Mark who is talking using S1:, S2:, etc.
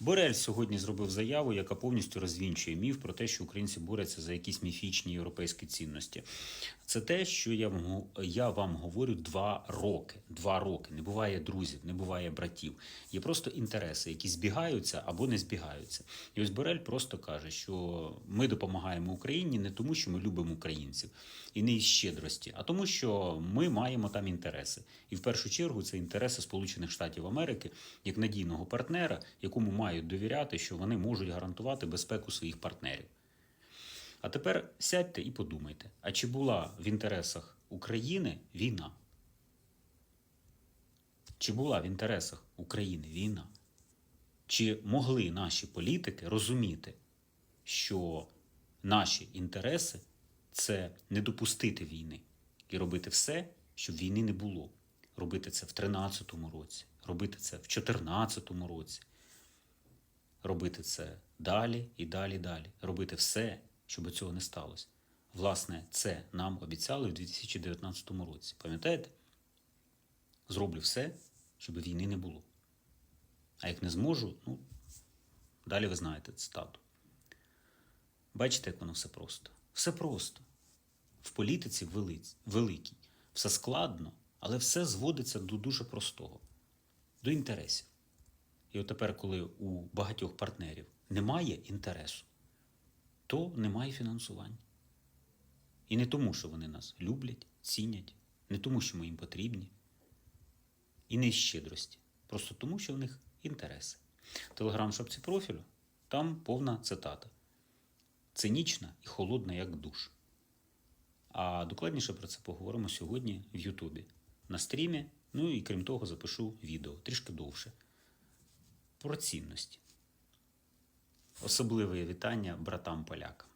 S1: Борель сьогодні зробив заяву, яка повністю розвінчує міф про те, що українці борються за якісь міфічні європейські цінності. Це те, що я вам, я вам говорю два роки. Два роки. Не буває друзів, не буває братів. Є просто інтереси, які збігаються або не збігаються. І ось Борель просто каже, що ми допомагаємо Україні не тому, що ми любимо українців і не із щедрості, а тому, що ми маємо там інтереси. І в першу чергу це інтереси Сполучених Штатів Америки як надійного партнера, якому мають довіряти, що вони можуть гарантувати безпеку своїх партнерів. А тепер сядьте і подумайте: а чи була в інтересах України війна? Чи була в інтересах України війна? Чи могли наші політики розуміти, що наші інтереси це не допустити війни і робити все, щоб війни не було? Робити це в 2013 році, робити це в 2014 році, робити це далі і далі, далі. Робити все, щоб цього не сталося. Власне, це нам обіцяли в 2019 році. Пам'ятаєте? Зроблю все, щоб війни не було. А як не зможу, ну, далі ви знаєте цитату. Бачите, як воно все просто. Все просто. В політиці великій. Все складно, але все зводиться до дуже простого, до інтересів. І от тепер, коли у багатьох партнерів немає інтересу, то немає фінансування. І не тому, що вони нас люблять, цінять, не тому, що ми їм потрібні, і не з щедрості. Просто тому, що в них інтереси. Телеграм шапці профілю там повна цитата. Цинічна і холодна, як душ. А докладніше про це поговоримо сьогодні в Ютубі на стрімі. Ну і крім того, запишу відео трішки довше. Про цінності. Особливе вітання братам полякам.